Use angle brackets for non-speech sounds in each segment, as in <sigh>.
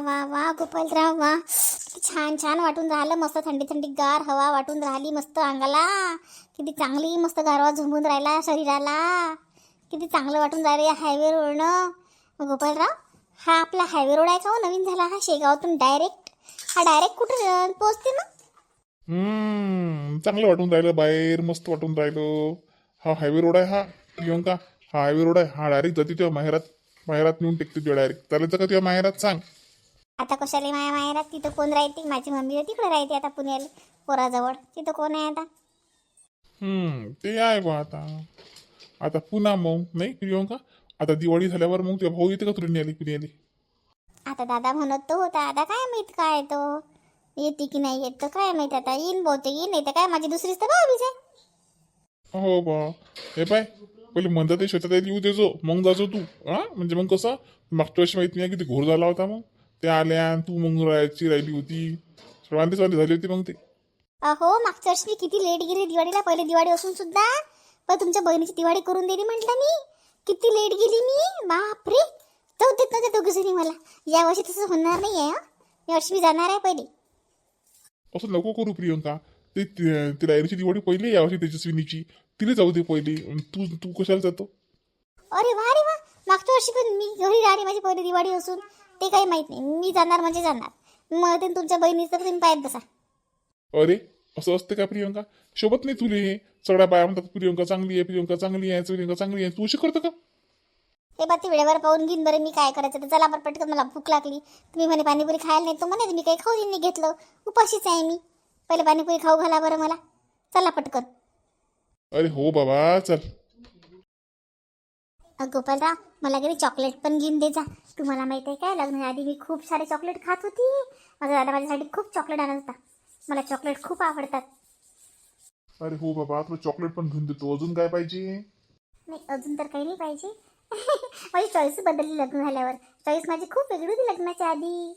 वा वा गोपालराव वा. किती छान छान वाटून राहिलं. मस्त थंडी थंडी गार हवा वाटून राहिली मस्त अंगाला. किती चांगली मस्त गारवा झुंबून राहिला शरीराला. किती चांगलं वाटून राहिलं या हायवे रोडनं गोपालराव हा आपला हायवे रोड आहे का हो? नवीन झाला हा शेगावातून डायरेक्ट हा डायरेक्ट कुठे पोहोचते ना हम्म चांगलं वाटून राहिलं बाहेर मस्त वाटून राहिलं. हा हायवे रोड आहे हा. प्रियंका हा हायवे रोड आहे. हा डायरेक्ट जाते तेव्हा माहेरात. माहेरात नेऊन टेकते तेव्हा डायरेक्ट चालायचं का तेव्हा माहेरात? सांग. आता कशाला माया मायरात तिथं कोण राहते? माझी मम्मी तिकडे राहते आता पुण्याला पोराजवळ. तिथं कोण आहे आता? हम्म ते आहे बा आता. आता पुन्हा मग नाही प्रियंका? आता दिवाळी झाल्यावर मग तुझ्या भाऊ येते का तुला न्याली पुण्याली? आता दादा म्हणत तो होता आता काय माहीत काय तो? येते की नाही येत तर काय माहीत आता? येईन बहुतेक येईन नाही तर काय? माझी दुसरीच तर भावीच आहे. हो बा. हे पाय पहिले म्हणतात ते शेतात येऊ देजो मग जाजो तू. हा? म्हणजे मग कसं? मागच्या वर्षी माहिती नाही किती घोर झाला होता मग. ते आल्या आणि तू मग राहायची राहिली होती. वांदे झाली होती मग ते. अहो मागच्या वर्षी मी किती लेट गेली दिवाळीला. पहिले दिवाळी असून सुद्धा. पण तुमच्या बहिणीची दिवाळी करून दिली म्हटलं मी. किती लेट गेली मी. बापरे. जाऊ देत नव्हते दोघी जणी मला. या वर्षी तसं होणार नाही आहे. या वर्षी मी जाणार आहे पहिले. असं नको करू प्रियंका. ते ते- तिला याची दिवाळी पहिली यावर्षी तेजस्विनीची. तिला जाऊ दे पहिली. तू तू कशाला जातो? अरे वा रे वा. मागच्या वर्षी पण मी घरी राहिली माझी पहिली दिवाळी असून. ते काही माहीत नाही. मी जाणार म्हणजे जाणार. मग ते तुमच्या बहिणीचं तुम्ही पाहत बसा. अरे असं असते का प्रियंका? शोभत नाही तुले हे. सगळ्या बाया म्हणतात प्रियंका चांगली आहे प्रियंका चांगली आहे प्रियंका चांगली आहे. तू अशी करतं का? हे बा ती वेळेवर पाहून घेईन बरं मी काय करायचं. तर चला बरं पटकन मला भूक लागली. तुम्ही म्हणे पाणीपुरी खायला नाही. तो म्हणे तर मी काही खाऊ नाही घेतलं. उपाशीच आहे मी. पहिले पाणीपुरी खाऊ घाला बरं मला. चला पटकन. अरे हो बाबा चल. गोपालराव मला घरी चॉकलेट पण घेऊन दे जा. तुम्हाला माहीत आहे काय? लग्नाआधी मी खूप सारे चॉकलेट खात होती. माझा दादा माझ्यासाठी खूप चॉकलेट आणत होता. मला चॉकलेट खूप आवडतात. अरे हो बाबा तुला चॉकलेट पण घेऊन देतो. अजून काय पाहिजे? नाही अजून तर काही नाही पाहिजे. <laughs> माझी चॉईस बदलली लग्न झाल्यावर. चॉईस माझी खूप वेगळी होती लग्नाच्या आधी.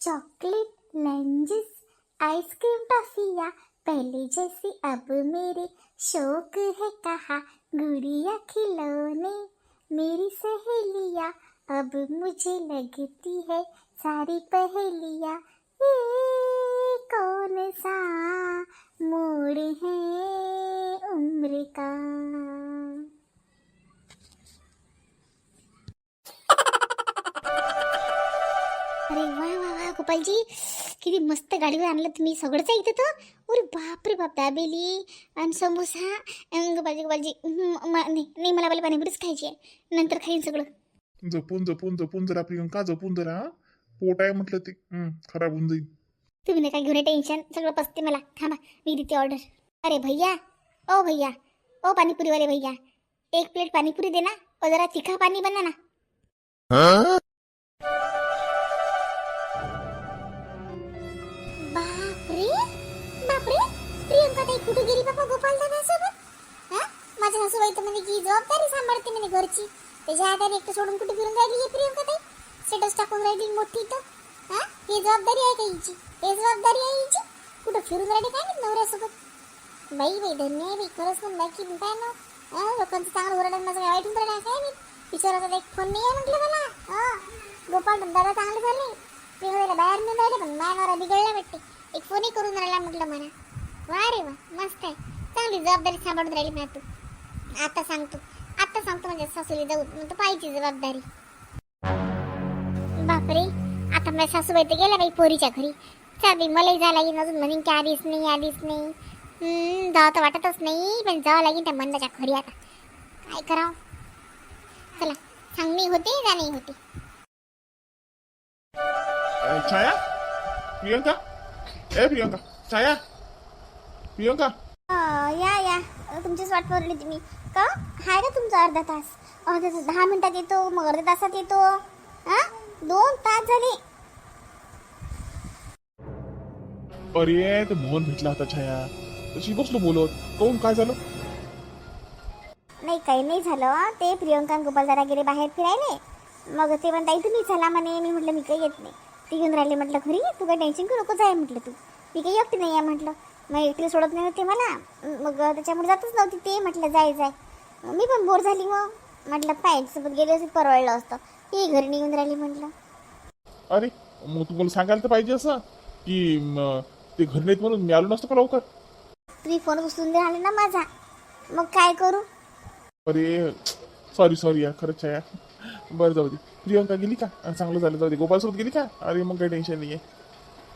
चॉकलेट लंजेस आइसक्रीम टॉफिया पहले जैसी अब मेरे शौक है कहा गुड़िया खिलौने. मेरी सहेलिया अब मुझे लगती है, सारी पहेलिया, ये कौन सा मोड़ है उम्र का? अरे वाह वाह वाह, गोपाल गोपालजी किती मस्त गाडीवर आणलं तुम्ही. सगळंच आहे इथं तर. अरे बापरे बाप दाबेली आणि समोसा अं, गोपालजी गोपालजी हं, म- नाही नाही मला पहिले पाणीपुरीच खायची आहे. नंतर खाईन सगळं. जपून जपून जपून जरा प्रियंका जपून जरा. पोट आहे म्हटलं ते. खराब होऊन जाईल तुम्ही नका घेऊन टेन्शन सगळं पसते मला. थांबा मी देते ऑर्डर अरे भैया ओ भैया ओ पाणीपुरीवाले भैया. एक प्लेट पाणीपुरी दे ना. जरा तिखा पाणी बना ना. घरची त्याच्या आधारे एकटं सोडून कुठे फिरून राहिली ही प्रियंका ताई? स्टेटस टाकून राहिली मोठी तर हा? ही जबाबदारी आहे का हिची? हे जबाबदारी आहे हिची? कुठं फिरून राहिली काय नाही नवऱ्यासोबत? बाई बाई धन्य आहे बाई. खरंच म्हणलं की काय ना. हा, लोकांचं चांगलं ओरडलं माझं काय वाईट होऊन राहिलं काय नाही विचाराचा एक फोन नाही आहे म्हटलं मला. हा. गोपाल दादा चांगले झाले प्रियंकाला बाहेर नाही राहिले पण मायावर बिघडला वाटते. एक फोनही करून राहिला म्हटलं मला. वा रे वा मस्त आहे. चांगली जबाबदारी सांभाळून राहिली मी तू आता सांगतो. आता सांगतो म्हणजे सासूली जाऊ. मग पाहिजे जबाबदारी. बापरे आता माझ्या सासूबाई तर गेल्या बाई पोरीच्या घरी. चल बाई मलाही जावं लागेल अजून. म्हणेन की आलीच नाही आलीच नाही. जावं तर वाटतच नाही पण जावं लागेल त्या मंदाच्या घरी आता. काय करावं? चला सांगणी होते जाणे होते? छाया प्रियंका? ए प्रियंका छाया प्रियंका? या या. तुमचीच वाट पाहिली तुम्ही का? हाय का तुमचा अर्धा तास. अर्धा तास दहा मिनिटात येतो मग अर्ध्या तासात येतो. हा दोन तास झाले. अरे ते मोहन भेटला होता छाया. तशी बसलो बोलत. काऊन काय झालं? नाही काही नाही झालं. ते प्रियंका आणि गोपाल जरा गेले बाहेर फिरायले. मग ते म्हणता तुम्ही चला म्हणे. मी म्हटलं मी काही येत नाही. ती घेऊन राहिली म्हटलं घरी तू काही टेन्शन घेऊ नको जाय म्हटलं तू. मी काही एकटी नाही आहे म्हटलं. मग एकटी सोडत नाही होते मला. मग त्याच्यामुळे जातच नव्हती ते. म्हटलं जाय जाय. मी पण बोर झाली मग. म्हटलं पाय सोबत गेले असते परवडलं असतं. ती घरी निघून राहिली म्हटलं. अरे मग तुम्हाला सांगायला तर पाहिजे असं की ते घरी नाहीत म्हणून मी आलो नसतो का लवकर? तुम्ही फोन उचलून राहिले ना माझा. मग काय करू? अरे सॉरी सॉरी यार खरंच यार बरं जाऊ दे. प्रियंका गेली का? चांगलं झालं जाऊ दे. गोपालसोबत गेली का? अरे मग काही टेन्शन नाही आहे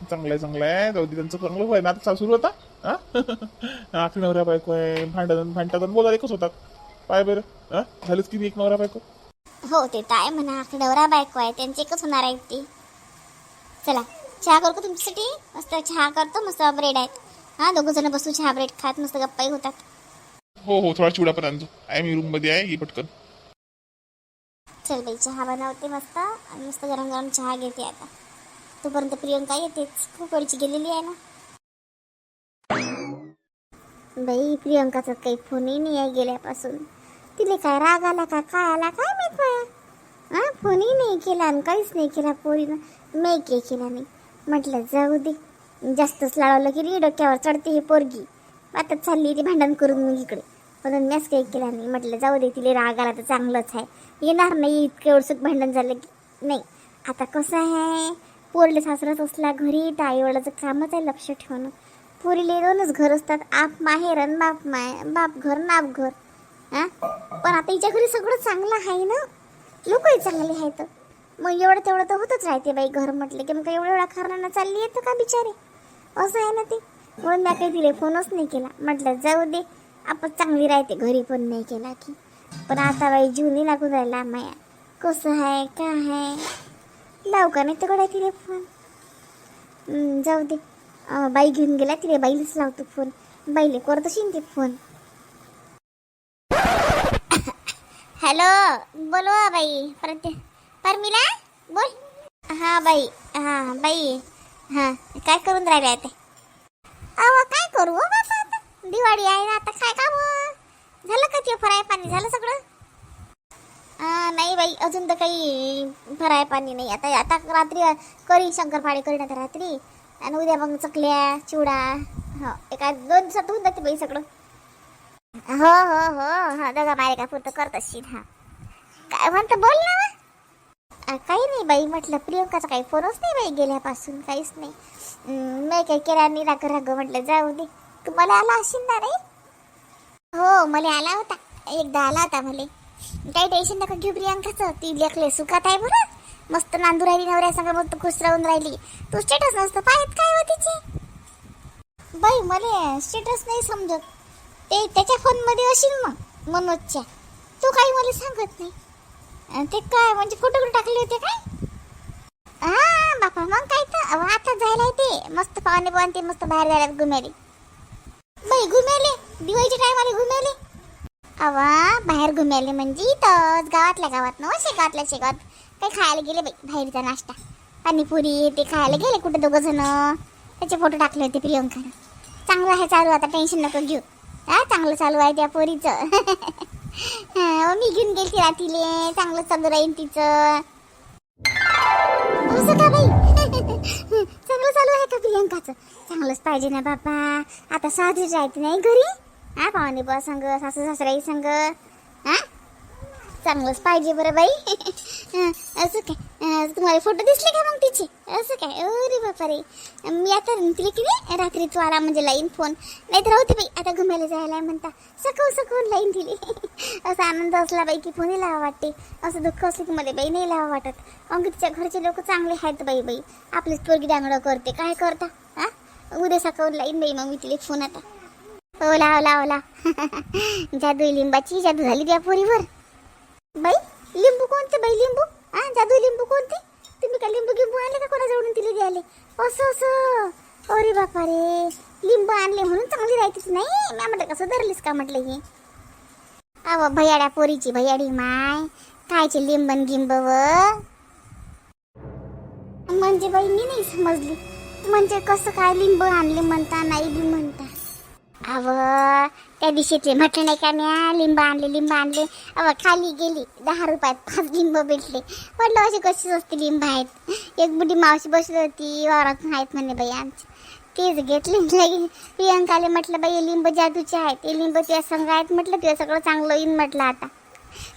चांगलं आहे चांगलं आहे. जाऊ दे त्यांचं चांगलं होय ना आता सुरू होता हा? <laughs> आखरी नवऱ्या बायको आहे. भांडण भांडतात बोला एकच होतात. पाय बरं. हा? झालंच की नाही एक नवरा बायको? हो ते तर आहे म्हणा. नवरा बायको आहे. त्यांचे एकच होणार आहे ते. चला. चहा करू का तुमच्यासाठी? मस्त चहा करतो. मस्त ब्रेड आहेत. हा दोघं जण बसू. चहा ब्रेड खात. मस्त गप्पाही होतात. हो हो. थोडा चिवडा पण आणतो. आहे मी रूममध्ये आहे. ये पटकन. चल बाई चहा बनवते मस्त. आणि मस्त गरम गरम चहा घेते आता. तोपर्यंत प्रियंका येतेच. खूप वेळची गेलेली आहे ना. बाई प्रियंकाचा काही फोनही नाही आहे गेल्यापासून. तिला काय राग आला का काय आला काय माहीत बाया? हा फोनही नाही केला आणि काहीच नाही केला पोरीनं. मी काही केला नाही. म्हटलं जाऊ दे. जास्तच लाळवलं की री डोक्यावर चढते ही पोरगी. आता चालली ती भांडण करून मग इकडे. म्हणून मॅच काही केला नाही. म्हटलं जाऊ दे तिला राग आला तर चांगलंच आहे. येणार नाही इतकं एवढसं भांडण झालं की. नाही. आता कसं आहे? पोरले सासराच असला घरी तर कामच आहे लक्ष ठेवणं. पोरीले दोनच घर असतात आप माहेर आणि बाप माय बाप घर नाप घर. हां? पण आता हिच्या घरी सगळं चांगलं आहे ना? लोकही चांगले आहेत. मग एवढं तेवढं तर होतच राहते बाई घर म्हटलं की मग एवढं एवढ्या कारणानं चालली येतं का बिचारे? असं आहे ना ते. म्हणून मी काही तिला फोनच नाही केला. म्हटलं जाऊ दे आपण चांगली राहते घरी पण नाही केला की. पण आता बाई जीवनी लागून राहिला माया. कसं आहे का आहे? लाव का नाही तर तिला फोन जाऊ दे. बाई घेऊन गेला तिला बाईलाच लावतो फोन बाईले करत असेल ते फोन हॅलो बोलो बाई. परत परमिला बोल. हा बाई. हा बाई. हा काय करून राहिले आता? अहो काय करू हो बाबा दिवाळी आहे ना आता काय काम? झालं का ते फराय पाणी? झालं सगळं? नाही बाई अजून तर काही भराय पाणी नाही. आता आता रात्री करी शंकरपाळे करीन आता रात्री. आणि उद्या मग चकल्या चिवडा हो एका दोन दिवसात होऊन जाते बाई सगळं. हो हो हो, हो हा दगा मारे का पुरतं करत असशील हा. काय म्हणतं बोल ना काही नाही बाई म्हटलं प्रियंकाचा काही फोनच नाही बाई गेल्यापासून काहीच नाही. नाही काही केला नाही राग राग म्हटलं जाऊ दे. तुम्हाला आला असेल ना रे? हो मला आला होता. एकदा आला होता मला. काही टेन्शन नका घेऊ प्रियांकाचं ती लेखले सुखात आहे बरं मस्त नांदू राहिली नवऱ्या सगळं मस्त खुश राहून राहिली. तू स्टेटस नसतं. पाहत काय हो तिचे? बाई मला स्टेटस नाही समजत. ते त्याच्या फोनमध्ये असेल मग मनोजच्या. तू काही मला सांगत नाही. ते काय म्हणजे फोटो टाकले होते काय? हा बापा मग काय तर. आता जायला ते. मस्त पाहुणे पाहुणे ते मस्त बाहेर जायला घुमेले. बाई घुमेले. दिवाळीच्या टायमाला घुमेले. अवा बाहेर घुमेले म्हणजे इथंच गावातल्या गावात ना शेगावातल्या शेगावात काही खायला गेले बाई बाहेरचा नाश्ता. पाणीपुरी ते खायला गेले कुठे दोघं जण. त्याचे फोटो टाकले होते प्रियंकानं. चांगलं आहे चालू आता टेन्शन नको घेऊ. हा चांगलं चालू आहे त्या पोरीचं. <laughs> मी घेऊन गेलती रात्रीले. चांगलं चालू राहील तिचं. असं का बाई? <laughs> चांगलं चालू आहे का प्रियंकाचं? चांगलंच पाहिजे ना बाबा आता साधू राहते नाही घरी? हा पाहुणे बुवा संग सासू सासराई संग हा? चांगलंच पाहिजे बरं बाई. <laughs> असं काय? तुम्हाला फोटो दिसले का मग तिचे? असं काय? अरे बापा रे मी आता तिला की नाही रात्री तू आला म्हणजे लाईन फोन. नाही तर राहते बाई आता घुमायला जायला म्हणता. सकवून सकवून लाईन दिली. <laughs> असा आनंद असला बाई की फोनही लावा वाटते. असं दुःख असलं की मला बाई नाही लावा वाटत. मग तिच्या घरचे लोक चांगले आहेत बाई बाई. आपलीच पोरगी डांगडं करते. काय करता? हा? उद्या सकाळून लाईन बाई मग मी तिला फोन आता. हो लाव लाव लाव जादू लिंबाची जादू झाली त्या पोरीवर. बाई लिंबू कोणते बाई लिंबू? हा जादू लिंबू कोणते? तुम्ही का लिंबू गिंबू आणले का कोणाजवळून तिला द्यायले असं असं. अरे बापा रे लिंबू आणले म्हणून चांगली राहतेच नाही मी म्हटलं कसं धरलीस का म्हटलं हे? अव भयाड्या पोरीची भयाडी माय. कायचे लिंबन गिंब व म्हणजे बाई मी नाही समजली. म्हणजे कसं काय लिंब आणले म्हणता नाही बी म्हणता. अव त्या दिवशीतले म्हटलं नाही का म्या लिंब आणले लिंब आणले. अव खाली गेली दहा रुपयात पाच लिंब भेटले. म्हटलं असे कशीच असते लिंब आहेत? एक बुडी मावशी बसली होती वावरात आहेत म्हणे बाई आमची. तेच घेतले लगेच प्रियंकाले म्हटलं बाई लिंब जादूचे आहेत. ते लिंब तुझ्या संग आहेत म्हटलं तुझं सगळं चांगलं येईन म्हटलं आता.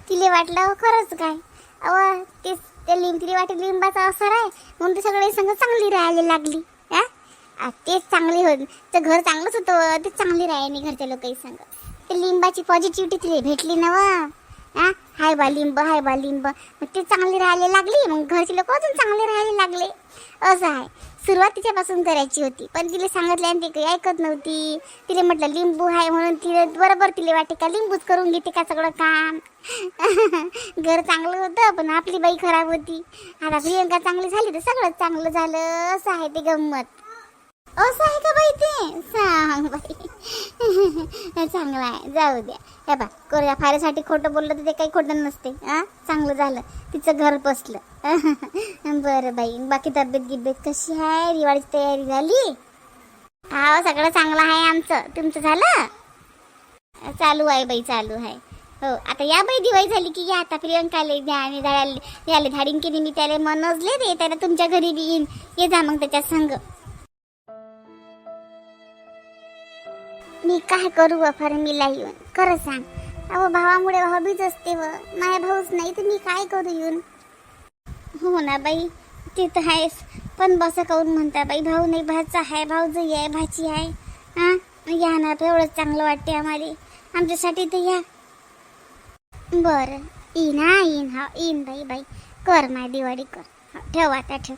तिले वाटलं खरंच काय? अव तेच त्या लिंब तिला वाटे लिंबाचा असर आहे. म्हणून ते सगळे संग चांगली राहायला लागली. तेच चांगली होत. तर घर चांगलंच होतं तेच चांगली राहिली घरच्या लोकही सांग. ते लिंबाची पॉझिटिव्हिटी तिथे भेटली ना वा. हा हाय बा लिंब हाय बा लिंब. मग ते चांगली राहायला लागली. मग घरचे लोक अजून चांगले राहायला लागले. असं आहे. सुरुवात तिच्यापासून करायची होती. पण तिला सांगितलं आणि ती काही ऐकत नव्हती. तिला म्हटलं लिंबू आहे म्हणून तिला बरोबर तिला वाटे का? लिंबूच करून घेते का सगळं काम? <laughs> घर चांगलं होतं पण आपली बाई खराब होती. आता प्रियंका चांगली झाली तर सगळं चांगलं झालं. असं आहे ते गंमत. असं आहे का बाई ते सांग बाई चांगलं आहे जाऊ द्या हे बा कोरड्या फाऱ्यासाठी खोटं बोललं तर ते काही खोटं नसते हा चांगलं झालं। तिचं घर बसलं <laughs> बरं बाई। बाकी तब्येत गिब्येत कशी आहे? दिवाळीची तयारी झाली? हा सगळं चांगलं आहे आमचं। तुमचं झालं? चालू आहे बाई चालू आहे। हो। आता या बाई दिवाळी झाली की या आता प्रियंकाले द्या आणि झाडाले याले धाडीन केली मी त्याला मनजले दे त्याला तुमच्या घरी बी येईन. ये जा मग त्याच्या संग मी काय करू अफार मीला येऊन? खरं सांग. अहो भावामुळे हॉबीच असते व माझ्या भाऊच नाही तर मी काय करू येऊन? हो ना बाई. ते तर आहेस पण बस काऊन म्हणता बाई? भाऊ नाही भाचा आहे भाऊजही आहे भाची आहे. हां? या ना एवढंच चांगलं वाटते आम्हाला. आमच्यासाठी तर या. बरं. येईन हा येईन हा. येईन बाई बाई. कर माय दिवाळी कर. ठेव आता ठेव.